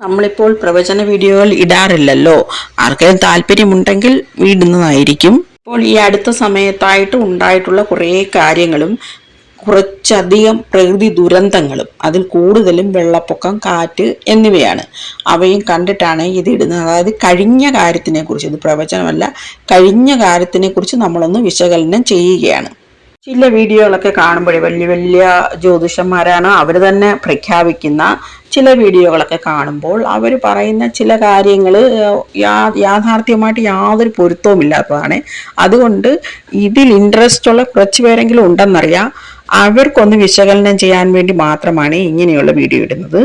നമ്മളിപ്പോൾ പ്രവചന വീഡിയോകൾ ഇടാറില്ലല്ലോ. ആർക്കെങ്കിലും താല്പര്യമുണ്ടെങ്കിൽ വീടുന്നതായിരിക്കും. ഇപ്പോൾ ഈ അടുത്ത സമയത്തായിട്ട് ഉണ്ടായിട്ടുള്ള കുറേ കാര്യങ്ങളും കുറച്ചധികം പ്രകൃതി ദുരന്തങ്ങളും അതിൽ കൂടുതലും വെള്ളപ്പൊക്കം കാറ്റ് എന്നിവയാണ്. അവയും കണ്ടിട്ടാണ് ഇത് ഇടുന്നത്. അതായത് കഴിഞ്ഞ കാര്യത്തിനെക്കുറിച്ച് ഇത് പ്രവചനമല്ല കഴിഞ്ഞ കാര്യത്തിനെക്കുറിച്ച് നമ്മളൊന്ന് വിശകലനം ചെയ്യുകയാണ്. ചില വീഡിയോകളൊക്കെ കാണുമ്പോഴേ വലിയ വലിയ ജ്യോതിഷന്മാരാണ് അവർ തന്നെ പ്രഖ്യാപിക്കുന്ന ചില വീഡിയോകളൊക്കെ കാണുമ്പോൾ അവർ പറയുന്ന ചില കാര്യങ്ങൾ യാഥാർത്ഥ്യമായിട്ട് യാതൊരു പൊരുത്തവുമില്ലാത്തതാണ് അതുകൊണ്ട് ഇതിൽ ഇൻട്രസ്റ്റ് ഉള്ള കുറച്ച് പേരെങ്കിലും ഉണ്ടെന്നറിയാം. അവർക്കൊന്ന് വിശകലനം ചെയ്യാൻ വേണ്ടി മാത്രമാണ് ഇങ്ങനെയുള്ള വീഡിയോ ഇടുന്നത്.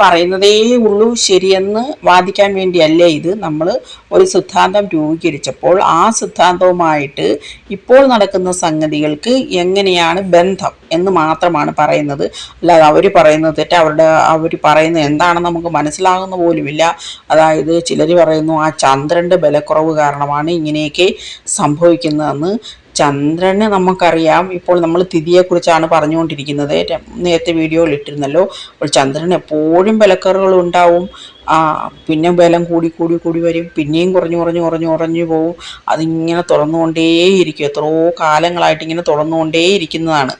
പറയുന്നതേ ഉള്ളൂ ശരിയെന്ന് വാദിക്കാൻ വേണ്ടിയല്ലേ ഇത്. നമ്മൾ ഒരു സിദ്ധാന്തം രൂപീകരിച്ചപ്പോൾ ആ സിദ്ധാന്തവുമായിട്ട് ഇപ്പോൾ നടക്കുന്ന സംഗതികൾക്ക് എങ്ങനെയാണ് ബന്ധം എന്ന് മാത്രമാണ് പറയുന്നത്. അല്ലാതെ അവർ പറയുന്നത് തെറ്റ് അവരുടെ അവർ പറയുന്നത് എന്താണെന്ന് നമുക്ക് മനസ്സിലാകുന്ന പോലുമില്ല. അതായത് ചിലർ പറയുന്നു ആ ചന്ദ്രന്റെ ബലക്കുറവ് കാരണമാണ് ഇങ്ങനെയൊക്കെ സംഭവിക്കുന്നതെന്ന് ചന്ദ്രന് നമുക്കറിയാം. ഇപ്പോൾ നമ്മൾ തിഥിയെക്കുറിച്ചാണ് പറഞ്ഞുകൊണ്ടിരിക്കുന്നത്. നേരത്തെ വീഡിയോയിൽ ഇട്ടിരുന്നല്ലോ. അപ്പോൾ ചന്ദ്രൻ എപ്പോഴും വിലക്കറുകൾ ഉണ്ടാവും. പിന്നെ ബലം കൂടി കൂടി കൂടി വരും. പിന്നെയും കുറഞ്ഞു കുറഞ്ഞു കുറഞ്ഞു കുറഞ്ഞു പോവും. അതിങ്ങനെ തുറന്നുകൊണ്ടേയിരിക്കും. എത്രയോ കാലങ്ങളായിട്ട് ഇങ്ങനെ തുറന്നുകൊണ്ടേയിരിക്കുന്നതാണ്.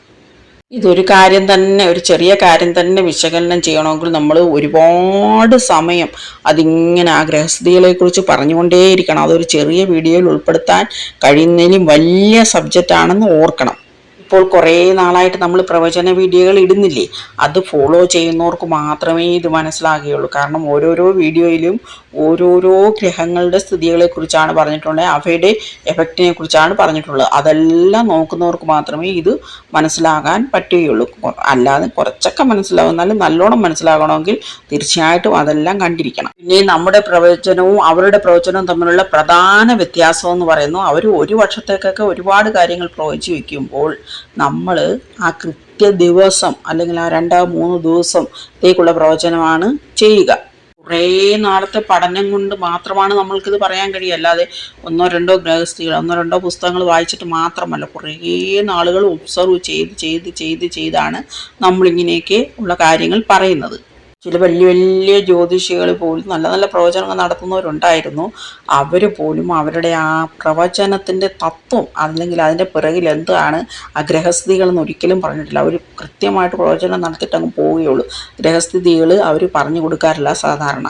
ഇതൊരു കാര്യം തന്നെ ഒരു ചെറിയ കാര്യം തന്നെ വിശകലനം ചെയ്യണമെങ്കിൽ നമ്മൾ ഒരുപാട് സമയം അതിങ്ങനെ ആ ഗ്രഹസ്ഥിതികളെക്കുറിച്ച് പറഞ്ഞുകൊണ്ടേയിരിക്കണം. അതൊരു ചെറിയ വീഡിയോയിൽ ഉൾപ്പെടുത്താൻ കഴിയുന്നതിലും വലിയ സബ്ജക്റ്റ് ആണെന്ന് ഓർക്കണം. ഇപ്പോൾ കുറേ നാളായിട്ട് നമ്മൾ പ്രവചന വീഡിയോകൾ ഇടുന്നില്ലേ? അത് ഫോളോ ചെയ്യുന്നവർക്ക് മാത്രമേ ഇത് മനസ്സിലാകുകയുള്ളൂ. കാരണം ഓരോരോ വീഡിയോയിലും ഓരോരോ ഗ്രഹങ്ങളുടെ സ്ഥിതികളെക്കുറിച്ചാണ് പറഞ്ഞിട്ടുള്ളത്. അവയുടെ എഫക്റ്റിനെ കുറിച്ചാണ് പറഞ്ഞിട്ടുള്ളത്. അതെല്ലാം നോക്കുന്നവർക്ക് മാത്രമേ ഇത് മനസ്സിലാകാൻ പറ്റുകയുള്ളൂ. അല്ലാതെ കുറച്ചൊക്കെ മനസ്സിലാവുന്നാലും നല്ലോണം മനസ്സിലാകണമെങ്കിൽ തീർച്ചയായിട്ടും അതെല്ലാം കണ്ടിരിക്കണം. പിന്നെ നമ്മുടെ പ്രവചനവും അവരുടെ പ്രവചനവും തമ്മിലുള്ള പ്രധാന വ്യത്യാസം എന്ന് പറയുന്നു അവർ ഒരു വർഷത്തേക്കൊക്കെ ഒരുപാട് കാര്യങ്ങൾ പ്രവചിച്ചു വയ്ക്കുമ്പോൾ നമ്മൾ ആ കൃത്യ ദിവസം അല്ലെങ്കിൽ ആ രണ്ടോ മൂന്ന് ദിവസത്തേക്കുള്ള പ്രവചനമാണ് ചെയ്യുക. കുറേ നാളത്തെ പഠനം കൊണ്ട് മാത്രമാണ് നമ്മൾക്കിത് പറയാൻ കഴിയുക. അല്ലാതെ ഒന്നോ രണ്ടോ ഗ്രഹസ്ഥികൾ ഒന്നോ രണ്ടോ പുസ്തകങ്ങൾ വായിച്ചിട്ട് മാത്രമല്ല കുറേ നാളുകൾ ഒബ്സർവ് ചെയ്ത് ചെയ്ത് ചെയ്ത് ചെയ്താണ് നമ്മളിങ്ങനെയൊക്കെ ഉള്ള കാര്യങ്ങൾ പറയുന്നത്. ചില വലിയ വലിയ ജ്യോതിഷികൾ പോലും നല്ല നല്ല പ്രവചനങ്ങൾ നടത്തുന്നവരുണ്ടായിരുന്നു. അവർ പോലും അവരുടെ ആ പ്രവചനത്തിന്റെ തത്വം അല്ലെങ്കിൽ അതിന്റെ പിറകിൽ എന്താണ് ആ ഗ്രഹസ്ഥിതികളെന്ന് ഒരിക്കലും പറഞ്ഞിട്ടില്ല. അവർ കൃത്യമായിട്ട് പ്രവചനം നടത്തിയിട്ട് അങ്ങ് പോവുകയുള്ളൂ. ഗ്രഹസ്ഥിതികൾ അവർ പറഞ്ഞു കൊടുക്കാറില്ല സാധാരണ.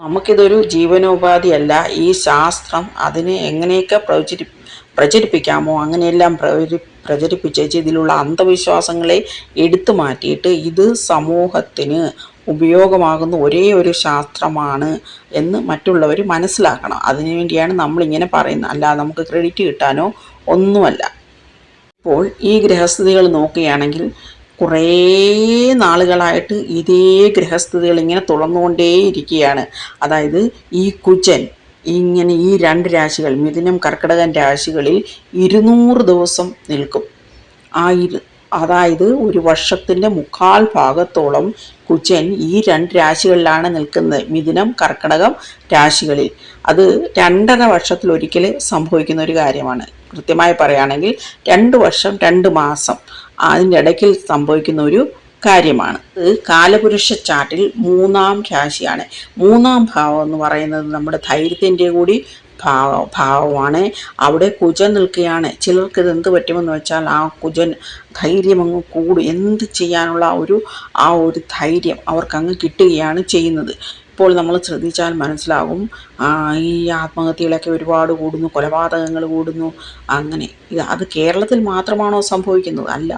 നമുക്കിതൊരു ജീവനോപാധിയല്ല. ഈ ശാസ്ത്രം അതിനെ എങ്ങനെയൊക്കെ പ്രചരി പ്രചരിപ്പിക്കാമോ അങ്ങനെയെല്ലാം പ്രചരി പ്രചരിപ്പിച്ചേച്ച് ഇതിലുള്ള അന്ധവിശ്വാസങ്ങളെ എടുത്തു മാറ്റിയിട്ട് ഇത് സമൂഹത്തിന് ഉപയോഗമാകുന്ന ഒരേ ഒരു ശാസ്ത്രമാണ് എന്ന് മറ്റുള്ളവർ മനസ്സിലാക്കണം. അതിനുവേണ്ടിയാണ് നമ്മളിങ്ങനെ പറയുന്നത്. അല്ലാതെ നമുക്ക് ക്രെഡിറ്റ് കിട്ടാനോ ഒന്നുമല്ല. ഇപ്പോൾ ഈ ഗ്രഹസ്ഥിതികൾ നോക്കുകയാണെങ്കിൽ കുറേ നാളുകളായിട്ട് ഇതേ ഗ്രഹസ്ഥിതികൾ ഇങ്ങനെ തുറന്നുകൊണ്ടേയിരിക്കുകയാണ് അതായത് ഈ കുജൻ ഇങ്ങനെ ഈ രണ്ട് രാശികൾ മിഥുനം കർക്കിടകൻ രാശികളിൽ ഇരുന്നൂറ് ദിവസം നിൽക്കും. ആ ഇരു അതായത് ഒരു വർഷത്തിന്റെ മുക്കാൽ ഭാഗത്തോളം കുജൻ ഈ രണ്ട് രാശികളിലാണ് നിൽക്കുന്നത്. മിഥുനം കർക്കടകം രാശികളിൽ. അത് രണ്ടര വർഷത്തിലൊരിക്കൽ സംഭവിക്കുന്ന ഒരു കാര്യമാണ്. കൃത്യമായി പറയുകയാണെങ്കിൽ രണ്ട് വർഷം രണ്ട് മാസം അതിന്റെ ഇടയ്ക്കിൽ സംഭവിക്കുന്ന ഒരു കാര്യമാണ്. ഇത് കാലപുരുഷ ചാർട്ടിൽ മൂന്നാം രാശിയാണ്. മൂന്നാം ഭാവം എന്ന് പറയുന്നത് നമ്മുടെ ധൈര്യത്തിന്റെ കൂടി ഭാവമാണ് അവിടെ കുജൻ നിൽക്കുകയാണ്. ചിലർക്ക് ഇത് എന്ത് പറ്റുമെന്ന് വെച്ചാൽ ആ കുജൻ ധൈര്യം അങ്ങ് കൂടും. എന്ത് ചെയ്യാനുള്ള ഒരു ആ ഒരു ധൈര്യം അവർക്കങ്ങ് കിട്ടുകയാണ് ചെയ്യുന്നത്. ഇപ്പോൾ നമ്മൾ ശ്രദ്ധിച്ചാൽ മനസ്സിലാകും. ഈ ആത്മഹത്യകളൊക്കെ ഒരുപാട് കൂടുന്നു കൊലപാതകങ്ങൾ കൂടുന്നു. അങ്ങനെ ഇത് അത് കേരളത്തിൽ മാത്രമാണോ സംഭവിക്കുന്നത്? അല്ല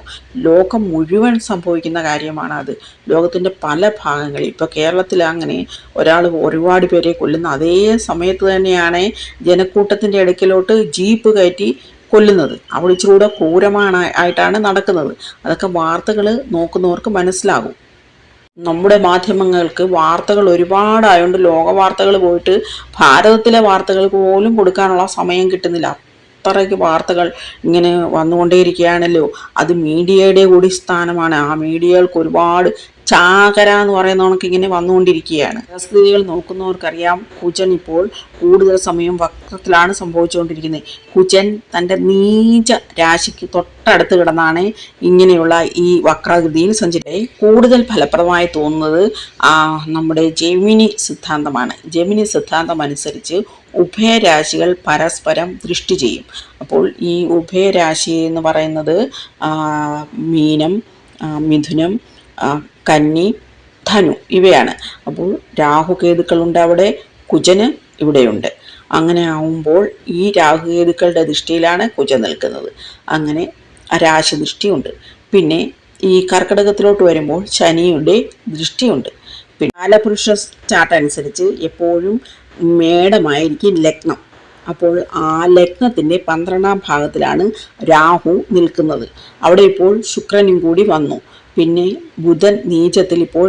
ലോകം മുഴുവൻ സംഭവിക്കുന്ന കാര്യമാണ് അത്. ലോകത്തിന്റെ പല ഭാഗങ്ങളിൽ ഇപ്പോൾ കേരളത്തിൽ അങ്ങനെ ഒരാൾ ഒരുപാട് പേരെ കൊല്ലുന്ന അതേ സമയത്ത് തന്നെയാണ് ജനക്കൂട്ടത്തിന്റെ ഇടയ്ക്കിലോട്ട് ജീപ്പ് കയറ്റി കൊല്ലുന്നത്. അവിടെ ഇച്ചിരൂടെ ക്രൂരമാണ് ആയിട്ടാണ് നടക്കുന്നത്. അതൊക്കെ വാർത്തകൾ നോക്കുന്നവർക്ക് മനസ്സിലാകും. നമ്മുടെ മാധ്യമങ്ങൾക്ക് വാർത്തകൾ ഒരുപാടായതുകൊണ്ട് ലോക വാർത്തകൾ പോയിട്ട് ഭാരതത്തിലെ വാർത്തകൾ പോലും കൊടുക്കാനുള്ള സമയം കിട്ടുന്നില്ല. അത്രയ്ക്ക് വാർത്തകൾ ഇങ്ങനെ വന്നുകൊണ്ടേയിരിക്കുകയാണല്ലോ. അത് മീഡിയയുടെ കൂടി സ്ഥാനമാണ്. ആ മീഡിയകൾക്ക് ഒരുപാട് ചാകര എന്ന് പറയുന്ന കണക്ക് ഇങ്ങനെ വന്നുകൊണ്ടിരിക്കുകയാണ്. സ്ഥിതികൾ നോക്കുന്നവർക്കറിയാം കുജൻ ഇപ്പോൾ കൂടുതൽ സമയം വക്രത്തിലാണ് സംഭവിച്ചുകൊണ്ടിരിക്കുന്നത്. കുജൻ തന്റെ നീച രാശിക്ക് തൊട്ടടുത്ത് കിടന്നാണ് ഇങ്ങനെയുള്ള ഈ വക്രാകൃതിയിൽ സഞ്ചരിച്ചത്. കൂടുതൽ ഫലപ്രദമായി തോന്നുന്നത് നമ്മുടെ ജെമിനി സിദ്ധാന്തമാണ്. ജെമിനി സിദ്ധാന്തം അനുസരിച്ച് ഉഭയരാശികൾ പരസ്പരം ദൃഷ്ടി ചെയ്യും. അപ്പോൾ ഈ ഉഭയരാശി എന്ന് പറയുന്നത് മീനം മിഥുനം കന്നി ധനു ഇവയാണ്. അപ്പോൾ രാഹുകേതുക്കളുണ്ട് അവിടെ കുജന് ഇവിടെയുണ്ട്. അങ്ങനെ ആവുമ്പോൾ ഈ രാഹുകേതുക്കളുടെ ദൃഷ്ടിയിലാണ് കുജ നിൽക്കുന്നത്. അങ്ങനെ രാശദൃഷ്ടിയുണ്ട്. പിന്നെ ഈ കർക്കിടകത്തിലോട്ട് വരുമ്പോൾ ശനിയുടെ ദൃഷ്ടിയുണ്ട്. പിന്നെ കാലപുരുഷ ചാർട്ട് അനുസരിച്ച് എപ്പോഴും മേടമായിരിക്കും ലഗ്നം. അപ്പോൾ ആ ലഗ്നത്തിന്റെ പന്ത്രണ്ടാം ഭാഗത്തിലാണ് രാഹു നിൽക്കുന്നത്. അവിടെ ഇപ്പോൾ ശുക്രനും കൂടി വന്നു. പിന്നെ ബുധൻ നീചത്തിൽ ഇപ്പോൾ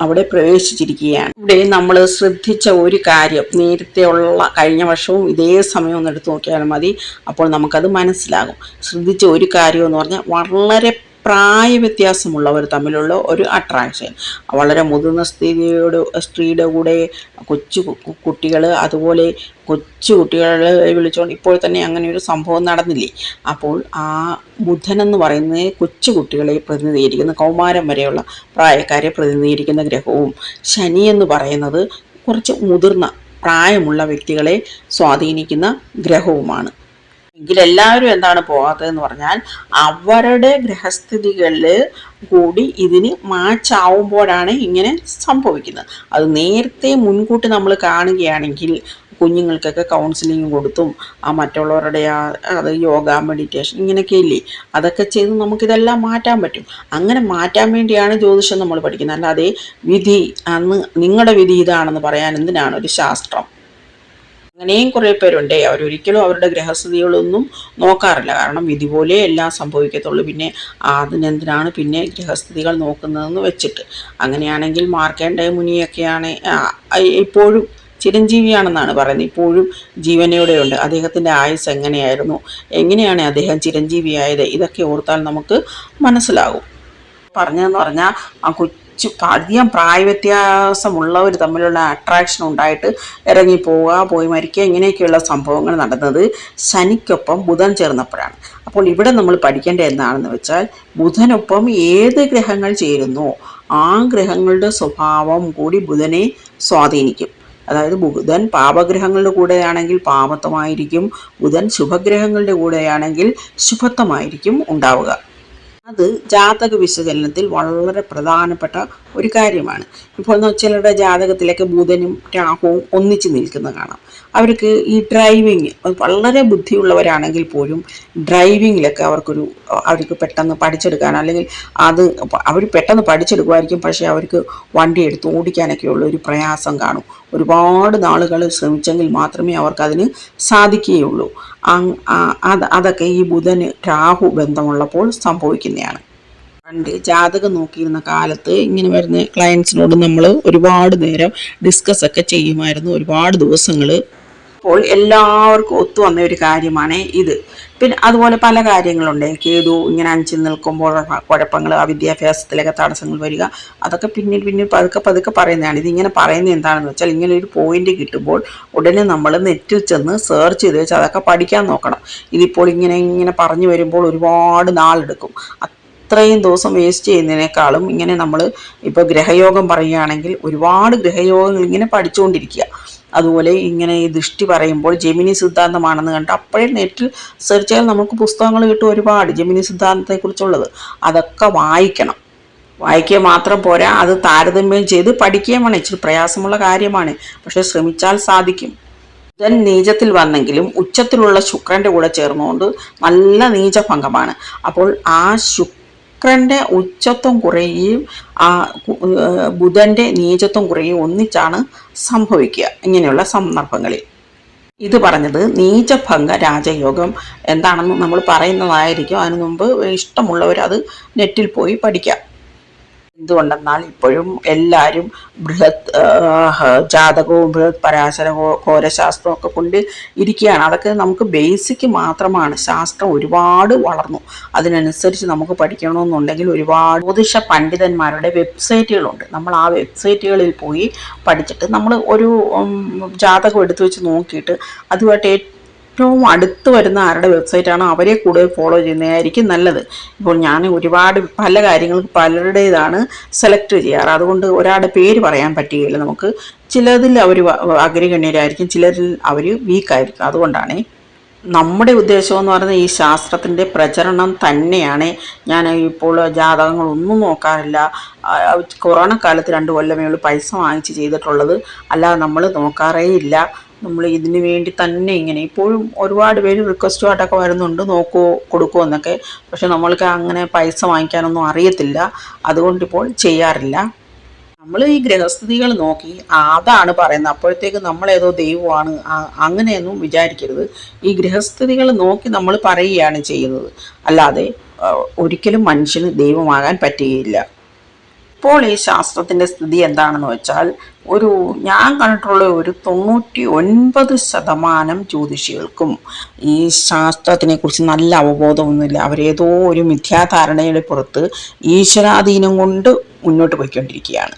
അവിടെ പ്രവേശിച്ചിരിക്കുകയാണ്. ഇവിടെ നമ്മൾ ശ്രദ്ധിച്ച ഒരു കാര്യം നേരത്തെ ഉള്ള കഴിഞ്ഞ വർഷവും ഇതേ സമയം ഒന്ന് എടുത്തു നോക്കിയാൽ മതി. അപ്പോൾ നമുക്കത് മനസ്സിലാകും. ശ്രദ്ധിച്ച ഒരു കാര്യം എന്ന് പറഞ്ഞാൽ വളരെ പ്രായവ്യത്യാസമുള്ളവർ തമ്മിലുള്ള ഒരു അട്രാക്ഷൻ വളരെ മുതിർന്ന സ്ത്രീയുടെ സ്ത്രീയുടെ കൂടെ കൊച്ചു കുട്ടികൾ അതുപോലെ കൊച്ചു കുട്ടികളെ വിളിച്ചുകൊണ്ട് ഇപ്പോൾ തന്നെ അങ്ങനെ ഒരു സംഭവം നടന്നില്ലേ? അപ്പോൾ ആ ബുധൻ എന്ന് പറയുന്നത് കൊച്ചു കുട്ടികളെ പ്രതിനിധീകരിക്കുന്ന കൗമാരം വരെയുള്ള പ്രായക്കാരെ പ്രതിനിധീകരിക്കുന്ന ഗ്രഹവും ശനി എന്ന് പറയുന്നത് കുറച്ച് മുതിർന്ന പ്രായമുള്ള വ്യക്തികളെ സ്വാധീനിക്കുന്ന ഗ്രഹവുമാണ്. എങ്കിൽ എല്ലാവരും എന്താണ് പോകാത്തതെന്ന് പറഞ്ഞാൽ അവരുടെ ഗ്രഹസ്ഥിതികളിൽ കൂടി ഇതിന് മാച്ച് ആവുമ്പോഴാണ് ഇങ്ങനെ സംഭവിക്കുന്നത്. അത് നേരത്തെ മുൻകൂട്ടി നമ്മൾ കാണുകയാണെങ്കിൽ കുഞ്ഞുങ്ങൾക്കൊക്കെ കൗൺസിലിംഗ് കൊടുത്തും ആ മറ്റുള്ളവരുടെ ആ അത് യോഗ മെഡിറ്റേഷൻ ഇങ്ങനെയൊക്കെ ഇല്ലേ? അതൊക്കെ ചെയ്ത് നമുക്കിതെല്ലാം മാറ്റാൻ പറ്റും. അങ്ങനെ മാറ്റാൻ വേണ്ടിയാണ് ജ്യോതിഷം നമ്മൾ പഠിക്കുന്നത്. അല്ലാതെ വിധി അന്ന് നിങ്ങളുടെ വിധി ഇതാണെന്ന് പറയാൻ എന്തിനാണ്? ഒരു ശാസ്ത്രം. അങ്ങനെയും കുറേ പേരുണ്ട്. അവരൊരിക്കലും അവരുടെ ഗ്രഹസ്ഥിതികളൊന്നും നോക്കാറില്ല. കാരണം ഇതുപോലെ എല്ലാം സംഭവിക്കത്തുള്ളൂ. പിന്നെ അതിനെന്തിനാണ് പിന്നെ ഗ്രഹസ്ഥിതികൾ നോക്കുന്നതെന്ന് വെച്ചിട്ട്. അങ്ങനെയാണെങ്കിൽ മാർക്കേണ്ട മുനിയൊക്കെയാണ് ഇപ്പോഴും ചിരഞ്ജീവിയാണെന്നാണ് പറയുന്നത്. ഇപ്പോഴും ജീവനോടെയുണ്ട്. അദ്ദേഹത്തിന്റെ ആയുസ് എങ്ങനെയായിരുന്നു? എങ്ങനെയാണ് അദ്ദേഹം ചിരഞ്ജീവിയായത്? ഇതൊക്കെ ഓർത്താൽ നമുക്ക് മനസ്സിലാകും പറഞ്ഞതെന്ന് പറഞ്ഞാൽ ആ കൊച്ചു അധികം പ്രായവ്യത്യാസമുള്ളവർ തമ്മിലുള്ള അട്രാക്ഷൻ ഉണ്ടായിട്ട് ഇറങ്ങിപ്പോവുക പോയി മരിക്കുക ഇങ്ങനെയൊക്കെയുള്ള സംഭവങ്ങൾ നടന്നത് ശനിക്കൊപ്പം ബുധൻ ചേർന്നപ്പോഴാണ്. അപ്പോൾ ഇവിടെ നമ്മൾ പഠിക്കേണ്ടത് എന്താണെന്ന് വെച്ചാൽ ബുധനൊപ്പം ഏത് ഗ്രഹങ്ങൾ ചേരുന്നോ ആ ഗ്രഹങ്ങളുടെ സ്വഭാവം കൂടി ബുധനെ സ്വാധീനിക്കും. അതായത് ബുധൻ പാപഗ്രഹങ്ങളുടെ കൂടെയാണെങ്കിൽ പാപത്വമായിരിക്കും ബുധൻ ശുഭഗ്രഹങ്ങളുടെ കൂടെയാണെങ്കിൽ ശുഭത്വമായിരിക്കും ഉണ്ടാവുക. അത് ജാതക വിശകലനത്തിൽ വളരെ പ്രധാനപ്പെട്ട ഒരു കാര്യമാണ്. ഇപ്പോൾ ചിലരുടെ ജാതകത്തിലൊക്കെ ബുധനും രാഹുവും ഒന്നിച്ച് നിൽക്കുന്ന കാണാം. അവർക്ക് ഈ ഡ്രൈവിങ് വളരെ ബുദ്ധിയുള്ളവരാണെങ്കിൽ പോലും ഡ്രൈവിങ്ങിലൊക്കെ അവർക്കൊരു അവർക്ക് പെട്ടെന്ന് പഠിച്ചെടുക്കാൻ അല്ലെങ്കിൽ അത് അവർ പെട്ടെന്ന് പഠിച്ചെടുക്കുമായിരിക്കും. പക്ഷേ അവർക്ക് വണ്ടി എടുത്ത് ഓടിക്കാനൊക്കെയുള്ള ഒരു പ്രയാസം കാണും. ഒരുപാട് നാളുകൾ ശ്രമിച്ചെങ്കിൽ മാത്രമേ അവർക്കതിന് സാധിക്കുകയുള്ളൂ. അതൊക്കെ ഈ ബുധന് രാഹു ബന്ധമുള്ളപ്പോൾ സംഭവിക്കുന്നതാണ്. പണ്ട് ജാതകം നോക്കിയിരുന്ന കാലത്ത് ഇങ്ങനെ വരുന്ന ക്ലയൻസിനോട് നമ്മൾ ഒരുപാട് നേരം ഡിസ്കസ് ഒക്കെ ചെയ്യുമായിരുന്നു. ഒരുപാട് ദിവസങ്ങൾ അപ്പോൾ എല്ലാവർക്കും ഒത്തു വന്ന ഒരു കാര്യമാണ് ഇത്. പിന്നെ അതുപോലെ പല കാര്യങ്ങളുണ്ട്. കേതു ഇങ്ങനെ അഞ്ചിൽ നിൽക്കുമ്പോൾ കുഴപ്പങ്ങൾ ആ വിദ്യാഭ്യാസത്തിലൊക്കെ തടസ്സങ്ങൾ വരിക. അതൊക്കെ പിന്നീട് പിന്നീട് പതുക്കെ പതുക്കെ പറയുന്നതാണ്. ഇതിങ്ങനെ പറയുന്നത് എന്താണെന്ന് വെച്ചാൽ ഇങ്ങനെ ഒരു പോയിന്റ് കിട്ടുമ്പോൾ ഉടനെ നമ്മൾ നെറ്റിൽ ചെന്ന് സെർച്ച് ചെയ്ത് വെച്ച് അതൊക്കെ പഠിക്കാൻ നോക്കണം. ഇതിപ്പോൾ ഇങ്ങനെ ഇങ്ങനെ പറഞ്ഞു വരുമ്പോൾ ഒരുപാട് നാളെടുക്കും അത്രയും ദിവസം വേസ്റ്റ് ചെയ്യുന്നതിനേക്കാളും ഇങ്ങനെ നമ്മൾ ഇപ്പോൾ ഗ്രഹയോഗം പറയുകയാണെങ്കിൽ ഒരുപാട് ഗ്രഹയോഗങ്ങൾ ഇങ്ങനെ പഠിച്ചുകൊണ്ടിരിക്കുക. അതുപോലെ ഇങ്ങനെ ഈ ദൃഷ്ടി പറയുമ്പോൾ ജമിനി സിദ്ധാന്തമാണെന്ന് കണ്ട് അപ്പോഴേ നെറ്റിൽ സെർച്ച് ചെയ്താൽ നമുക്ക് പുസ്തകങ്ങൾ കിട്ടും ഒരുപാട് ജമിനി സിദ്ധാന്തത്തെക്കുറിച്ചുള്ളത്. അതൊക്കെ വായിക്കണം. വായിക്കുക മാത്രം പോരാ അത് താരതമ്യം ചെയ്ത് പഠിക്കുകയും വേണം. ഇച്ചിരി പ്രയാസമുള്ള കാര്യമാണ്. പക്ഷെ ശ്രമിച്ചാൽ സാധിക്കും. ബുധൻ നീചത്തിൽ വന്നെങ്കിലും ഉച്ചത്തിലുള്ള ശുക്രന്റെ കൂടെ ചേർന്നുകൊണ്ട് നല്ല നീചഭംഗമാണ് അപ്പോൾ ആ ശുക്രന്റെ ഉച്ചത്വം കുറയുകയും ആ ബുധന്റെ നീചത്വം കുറയുകയും ഒന്നിച്ചാണ് സംഭവിക്കുക. ഇങ്ങനെയുള്ള സന്ദർഭങ്ങളിൽ. ഇത് പറഞ്ഞത് നീചഭംഗ രാജയോഗം എന്താണെന്ന് നമ്മൾ പറയുന്നതായിരിക്കും. അതിനു മുമ്പ് ഇഷ്ടമുള്ളവർ അത് നെറ്റിൽ പോയി പഠിക്കാം. എന്തുകൊണ്ടെന്നാൽ ഇപ്പോഴും എല്ലാവരും ബൃഹത് ജാതകവും ബൃഹത് പരാശര ഘോരശാസ്ത്രവും ഒക്കെ കൊണ്ട് ഇരിക്കുകയാണ്. അതൊക്കെ നമുക്ക് ബേസിക് മാത്രമാണ്. ശാസ്ത്രം ഒരുപാട് വളർന്നു. അതിനനുസരിച്ച് നമുക്ക് പഠിക്കണമെന്നുണ്ടെങ്കിൽ ഒരുപാട് ജ്യോതിഷ പണ്ഡിതന്മാരുടെ വെബ്സൈറ്റുകളുണ്ട്. നമ്മൾ ആ വെബ്സൈറ്റുകളിൽ പോയി പഠിച്ചിട്ട് നമ്മൾ ഒരു ജാതകം എടുത്തു വെച്ച് നോക്കിയിട്ട് അതുമായിട്ട് ഏറ്റവും അടുത്ത് വരുന്ന ആരുടെ വെബ്സൈറ്റാണോ അവരെ കൂടുതൽ ഫോളോ ചെയ്യുന്നതായിരിക്കും നല്ലത്. ഇപ്പോൾ ഞാൻ ഒരുപാട് പല കാര്യങ്ങൾക്ക് പലരുടേതാണ് സെലക്ട് ചെയ്യാറ്. അതുകൊണ്ട് ഒരാളുടെ പേര് പറയാൻ പറ്റുകയില്ല. നമുക്ക് ചിലതിൽ അവർ അഗ്രഗണ്യരായിരിക്കും ചിലരിൽ അവർ വീക്കായിരിക്കും അതുകൊണ്ടാണ് നമ്മുടെ ഉദ്ദേശം എന്ന് പറയുന്നത് ഈ ശാസ്ത്രത്തിന്റെ പ്രചരണം തന്നെയാണ്. ഞാൻ ഇപ്പോൾ ജാതകങ്ങളൊന്നും നോക്കാറില്ല. കൊറോണ കാലത്ത് രണ്ട് കൊല്ലമേ ഉള്ളൂ പൈസ വാങ്ങിച്ച് ചെയ്തിട്ടുള്ളത്. അല്ലാതെ നമ്മൾ നോക്കാറേ ഇല്ല നമ്മൾ ഇതിന് വേണ്ടി തന്നെ ഇങ്ങനെ ഇപ്പോഴും ഒരുപാട് പേര് റിക്വസ്റ്റുമായിട്ടൊക്കെ വരുന്നുണ്ട് നോക്കുമോ കൊടുക്കുമോ എന്നൊക്കെ. പക്ഷെ നമ്മൾക്ക് അങ്ങനെ പൈസ വാങ്ങിക്കാനൊന്നും അറിയത്തില്ല. അതുകൊണ്ടിപ്പോൾ ചെയ്യാറില്ല. നമ്മൾ ഈ ഗ്രഹസ്ഥിതികൾ നോക്കി അതാണ് പറയുന്നത്. അപ്പോഴത്തേക്ക് നമ്മളേതോ ദൈവമാണ്. അങ്ങനെയൊന്നും വിചാരിക്കരുത്. ഈ ഗ്രഹസ്ഥിതികൾ നോക്കി നമ്മൾ പറയുകയാണ് ചെയ്യുന്നത്. അല്ലാതെ ഒരിക്കലും മനുഷ്യന് ദൈവമാകാൻ പറ്റുകയില്ല. ഇപ്പോൾ ഈ ശാസ്ത്രത്തിന്റെ സ്ഥിതി എന്താണെന്ന് വെച്ചാൽ ഒരു ഞാൻ കണ്ടിട്ടുള്ള ഒരു തൊണ്ണൂറ്റി ഒൻപത് ശതമാനം ജ്യോതിഷികൾക്കും ഈ ശാസ്ത്രത്തിനെ കുറിച്ച് നല്ല അവബോധമൊന്നുമില്ല. അവരേതോ ഒരു മിഥ്യാധാരണയുടെ പുറത്ത് ഈശ്വരാധീനം കൊണ്ട് മുന്നോട്ട് പോയിക്കൊണ്ടിരിക്കുകയാണ്.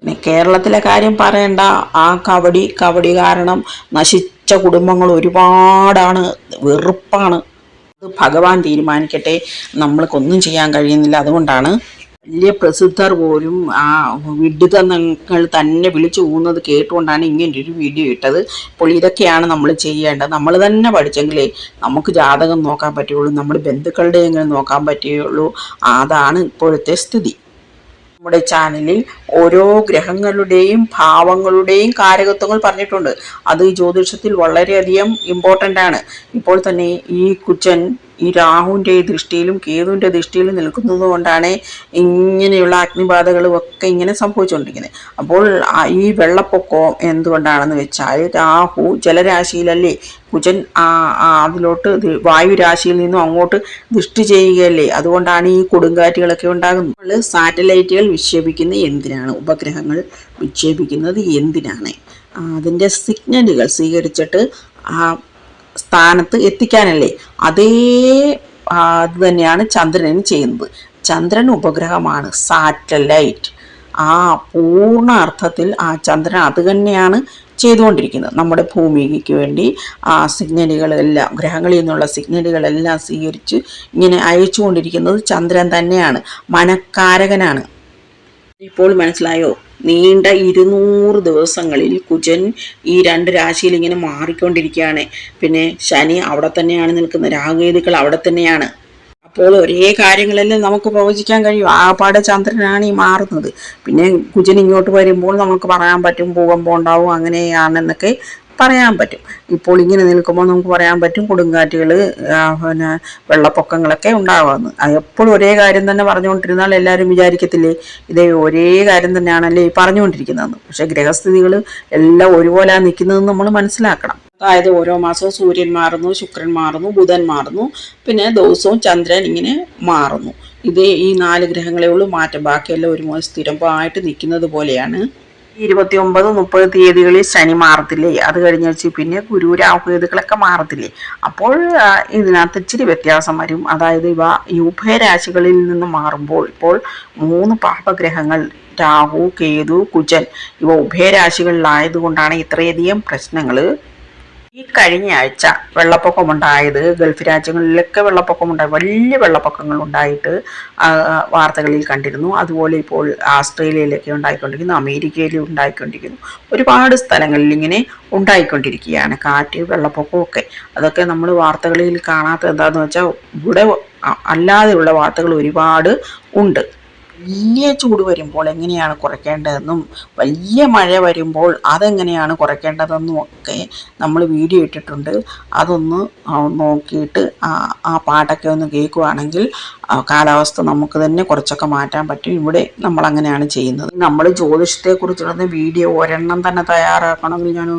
പിന്നെ കേരളത്തിലെ കാര്യം പറയണ്ട. ആ കബഡി കബഡി കാരണം നശിച്ച കുടുംബങ്ങൾ ഒരുപാടാണ് വെറുപ്പാണ്. അത് ഭഗവാൻ തീരുമാനിക്കട്ടെ. നമ്മൾക്കൊന്നും ചെയ്യാൻ കഴിയുന്നില്ല. അതുകൊണ്ടാണ് വലിയ പ്രസിദ്ധർ പോലും ആ വിഡ്ഢിതങ്ങൾ തന്നെ വിളിച്ചു പോകുന്നത് കേട്ടുകൊണ്ടാണ് ഇങ്ങനെ ഒരു വീഡിയോ ഇട്ടത്. അപ്പോൾ ഇതൊക്കെയാണ് നമ്മൾ ചെയ്യേണ്ടത്. നമ്മൾ തന്നെ പഠിച്ചെങ്കിലേ നമുക്ക് ജാതകം നോക്കാൻ പറ്റുകയുള്ളൂ നമ്മുടെ ബന്ധുക്കളുടെ എങ്ങനെ നോക്കാൻ പറ്റുകയുള്ളൂ അതാണ് ഇപ്പോഴത്തെ സ്ഥിതി. നമ്മുടെ ചാനലിൽ ഓരോ ഗ്രഹങ്ങളുടെയും ഭാവങ്ങളുടെയും കാരകത്വങ്ങൾ പറഞ്ഞിട്ടുണ്ട്. അത് ജ്യോതിഷത്തിൽ വളരെയധികം ഇമ്പോർട്ടന്റ് ആണ്. ഇപ്പോൾ തന്നെ ഈ കുച്ചൻ ഈ രാഹുവിന്റെ ദൃഷ്ടിയിലും കേതുവിന്റെ ദൃഷ്ടിയിലും നിൽക്കുന്നത് കൊണ്ടാണ് ഇങ്ങനെയുള്ള അഗ്നിബാധകളും ഒക്കെ ഇങ്ങനെ സംഭവിച്ചുകൊണ്ടിരിക്കുന്നത്. അപ്പോൾ ഈ വെള്ളപ്പൊക്കം എന്തുകൊണ്ടാണെന്ന് വെച്ചാൽ രാഹു ജലരാശിയിലല്ലേ കുജൻ ആ അതിലോട്ട് വായുരാശിയിൽ നിന്നും അങ്ങോട്ട് ദൃഷ്ടി ചെയ്യുകയല്ലേ? അതുകൊണ്ടാണ് ഈ കൊടുങ്കാറ്റുകളൊക്കെ ഉണ്ടാകുന്നത്. നമ്മൾ സാറ്റലൈറ്റുകൾ വിക്ഷേപിക്കുന്നത് എന്തിനാണ്? ഉപഗ്രഹങ്ങൾ വിക്ഷേപിക്കുന്നത് എന്തിനാണ്? അതിന്റെ സിഗ്നലുകൾ സ്വീകരിച്ചിട്ട് ആ സ്ഥാനത്ത് എത്തിക്കാനല്ലേ? അതേ അത് തന്നെയാണ് ചന്ദ്രനും ചെയ്യുന്നത്. ചന്ദ്രൻ ഉപഗ്രഹമാണ് സാറ്റലൈറ്റ്. ആ പൂർണ അർത്ഥത്തിൽ ആ ചന്ദ്രൻ അത് തന്നെയാണ് ചെയ്തുകൊണ്ടിരിക്കുന്നത്. നമ്മുടെ ഭൂമിക്ക് വേണ്ടി ആ സിഗ്നലുകളെല്ലാം ഗ്രഹങ്ങളിൽ നിന്നുള്ള സിഗ്നലുകളെല്ലാം സ്വീകരിച്ച് ഇങ്ങനെ അയച്ചുകൊണ്ടിരിക്കുന്നത് ചന്ദ്രൻ തന്നെയാണ്. മനക്കാരകനാണ്. ഇപ്പോൾ മനസ്സിലായോ? നീണ്ട ഇരുന്നൂറ് ദിവസങ്ങളിൽ കുജൻ ഈ രണ്ട് രാശിയിൽ ഇങ്ങനെ മാറിക്കൊണ്ടിരിക്കുകയാണ്. പിന്നെ ശനി അവിടെ തന്നെയാണ് നിൽക്കുന്നത്. രാഹുകേതുക്കൾ അവിടെ തന്നെയാണ്. അപ്പോൾ ഒരേ കാര്യങ്ങളെല്ലാം നമുക്ക് പ്രവചിക്കാൻ കഴിയും. ആ പാടെ ചന്ദ്രനാണ് ഈ മാറുന്നത്. പിന്നെ കുജൻ ഇങ്ങോട്ട് വരുമ്പോൾ നമുക്ക് പറയാൻ പറ്റും ഭൂകമ്പം ഉണ്ടാവും അങ്ങനെയാണെന്നൊക്കെ പറയാൻ പറ്റും. ഇപ്പോൾ ഇങ്ങനെ നിൽക്കുമ്പോൾ നമുക്ക് പറയാൻ പറ്റും കൊടുങ്കാറ്റുകൾ പിന്നെ വെള്ളപ്പൊക്കങ്ങളൊക്കെ ഉണ്ടാകുമെന്ന് എപ്പോഴും ഒരേ കാര്യം തന്നെ പറഞ്ഞുകൊണ്ടിരുന്നാൽ എല്ലാവരും വിചാരിക്കത്തില്ലേ ഇതേ ഒരേ കാര്യം തന്നെയാണല്ലേ ഈ പറഞ്ഞുകൊണ്ടിരിക്കുന്നതെന്ന്. പക്ഷേ ഗ്രഹസ്ഥിതികൾ എല്ലാം ഒരുപോലെ നിൽക്കുന്നതെന്ന് നമ്മൾ മനസ്സിലാക്കണം. അതായത് ഓരോ മാസവും സൂര്യൻ മാറുന്നു ശുക്രൻ മാറുന്നു ബുധൻ മാറുന്നു പിന്നെ ദിവസവും ചന്ദ്രൻ ഇങ്ങനെ മാറുന്നു. ഇതേ ഈ നാല് ഗ്രഹങ്ങളെ ഉള്ളൂ മാറ്റം. ബാക്കിയെല്ലാം ഒരു സ്ഥിരമായിട്ട് നിൽക്കുന്നത് പോലെയാണ്. ഇരുപത്തി ഒമ്പത് മുപ്പത് തീയതികളിൽ ശനി മാറത്തില്ലേ? അത് കഴിഞ്ഞ് വെച്ച് പിന്നെ ഗുരു രാഹുകേതുക്കളൊക്കെ മാറത്തില്ലേ? അപ്പോൾ ഇതിനകത്ത് ഇച്ചിരി വ്യത്യാസം വരും. അതായത് ഇവ യുഭയരാശികളിൽ നിന്ന് മാറുമ്പോൾ ഇപ്പോൾ മൂന്ന് പാപഗ്രഹങ്ങൾ രാഹു കേതു കുജൻ ഇവ ഉഭയരാശികളിലായതുകൊണ്ടാണ് ഇത്രയധികം പ്രശ്നങ്ങൾ ഈ കഴിഞ്ഞ ആഴ്ച വെള്ളപ്പൊക്കമുണ്ടായത് ഗൾഫ് രാജ്യങ്ങളിലൊക്കെ വെള്ളപ്പൊക്കമുണ്ടായി വലിയ വെള്ളപ്പൊക്കങ്ങൾ ഉണ്ടായിട്ട് വാർത്തകളിൽ കണ്ടിരുന്നു. അതുപോലെ ഇപ്പോൾ ആസ്ട്രേലിയയിലൊക്കെ ഉണ്ടായിക്കൊണ്ടിരിക്കുന്നു അമേരിക്കയിലും ഉണ്ടായിക്കൊണ്ടിരിക്കുന്നു. ഒരുപാട് സ്ഥലങ്ങളിൽ ഇങ്ങനെ ഉണ്ടായിക്കൊണ്ടിരിക്കുകയാണ് കാറ്റ് വെള്ളപ്പൊക്കവും ഒക്കെ. അതൊക്കെ നമ്മൾ വാർത്തകളിൽ കാണാത്ത എന്താണെന്ന് വെച്ചാൽ ഇവിടെ അല്ലാതെയുള്ള വാർത്തകൾ ഒരുപാട് ഉണ്ട്. വലിയ ചൂട് വരുമ്പോൾ എങ്ങനെയാണ് കുറയ്ക്കേണ്ടതെന്നും വലിയ മഴ വരുമ്പോൾ അതെങ്ങനെയാണ് കുറയ്ക്കേണ്ടതെന്നും ഒക്കെ നമ്മൾ വീഡിയോ ഇട്ടിട്ടുണ്ട്. അതൊന്ന് നോക്കിയിട്ട് ആ പാട്ടൊക്കെ ഒന്ന് കേൾക്കുവാണെങ്കിൽ കാലാവസ്ഥ നമുക്ക് തന്നെ കുറച്ചൊക്കെ മാറ്റാൻ പറ്റും. ഇവിടെ നമ്മൾ അങ്ങനെയാണ് ചെയ്യുന്നത്. നമ്മൾ ജ്യോതിഷത്തെക്കുറിച്ചുള്ള വീഡിയോ ഒരെണ്ണം തന്നെ തയ്യാറാക്കണമെങ്കിൽ ഞാൻ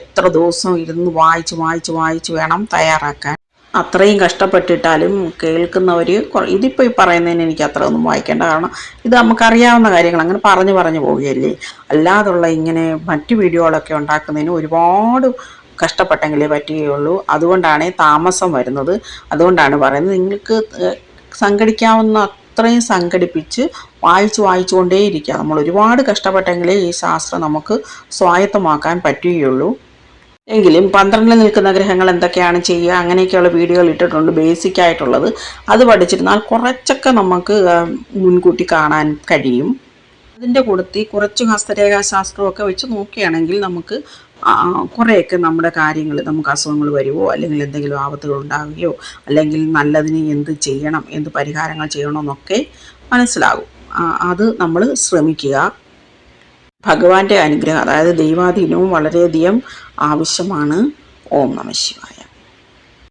എത്ര ദിവസം ഇരുന്ന് വായിച്ച് വായിച്ച് വായിച്ച് വേണം തയ്യാറാക്കാൻ. അത്രയും കഷ്ടപ്പെട്ടിട്ടാലും കേൾക്കുന്നവർ ഇതിപ്പോൾ ഈ പറയുന്നതിന് എനിക്ക് അത്ര ഒന്നും വായിക്കേണ്ട കാരണം ഇത് നമുക്കറിയാവുന്ന കാര്യങ്ങൾ. അങ്ങനെ പറഞ്ഞു പറഞ്ഞു പോവുകയല്ലേ? അല്ലാതുള്ള ഇങ്ങനെ മറ്റു വീഡിയോകളൊക്കെ ഉണ്ടാക്കുന്നതിന് ഒരുപാട് കഷ്ടപ്പെട്ടെങ്കിലേ പറ്റുകയുള്ളൂ. അതുകൊണ്ടാണ് താമസം വരുന്നത്. അതുകൊണ്ടാണ് പറയുന്നത്. നിങ്ങൾക്ക് സംഘടിക്കാവുന്ന അത്രയും സംഘടിപ്പിച്ച് വായിച്ച് വായിച്ചുകൊണ്ടേയിരിക്കുക. നമ്മൾ ഒരുപാട് കഷ്ടപ്പെട്ടെങ്കിലേ ഈ ശാസ്ത്രം നമുക്ക് സ്വായത്തമാക്കാൻ പറ്റുകയുള്ളൂ. എങ്കിലും പന്ത്രണ്ടിൽ നിൽക്കുന്ന ഗ്രഹങ്ങൾ എന്തൊക്കെയാണ് ചെയ്യുക? അങ്ങനെയൊക്കെയുള്ള വീഡിയോകൾ ഇട്ടിട്ടുണ്ട് ബേസിക് ആയിട്ടുള്ളത്. അത് പഠിച്ചിരുന്നാൽ കുറച്ചൊക്കെ നമുക്ക് മുൻകൂട്ടി കാണാൻ കഴിയും. അതിന്റെ കൂടത്തിൽ കുറച്ച് ഹസ്തരേഖാശാസ്ത്രമൊക്കെ വെച്ച് നോക്കുകയാണെങ്കിൽ നമുക്ക് കുറേയൊക്കെ നമ്മുടെ കാര്യങ്ങൾ നമുക്ക് അസുഖങ്ങൾ വരുമോ അല്ലെങ്കിൽ എന്തെങ്കിലും ആപത്തുകൾ ഉണ്ടാവുകയോ? അല്ലെങ്കിൽ നല്ലതിന് എന്ത് ചെയ്യണം? എന്ത് പരിഹാരങ്ങൾ ചെയ്യണമെന്നൊക്കെ മനസ്സിലാകും. അത് നമ്മൾ ശ്രമിക്കുക. ഭഗവാന്റെ അനുഗ്രഹം അതായത് ദൈവാധീനവും വളരെയധികം ആവശ്യമാണ്. ഓം നമ ശിവായ.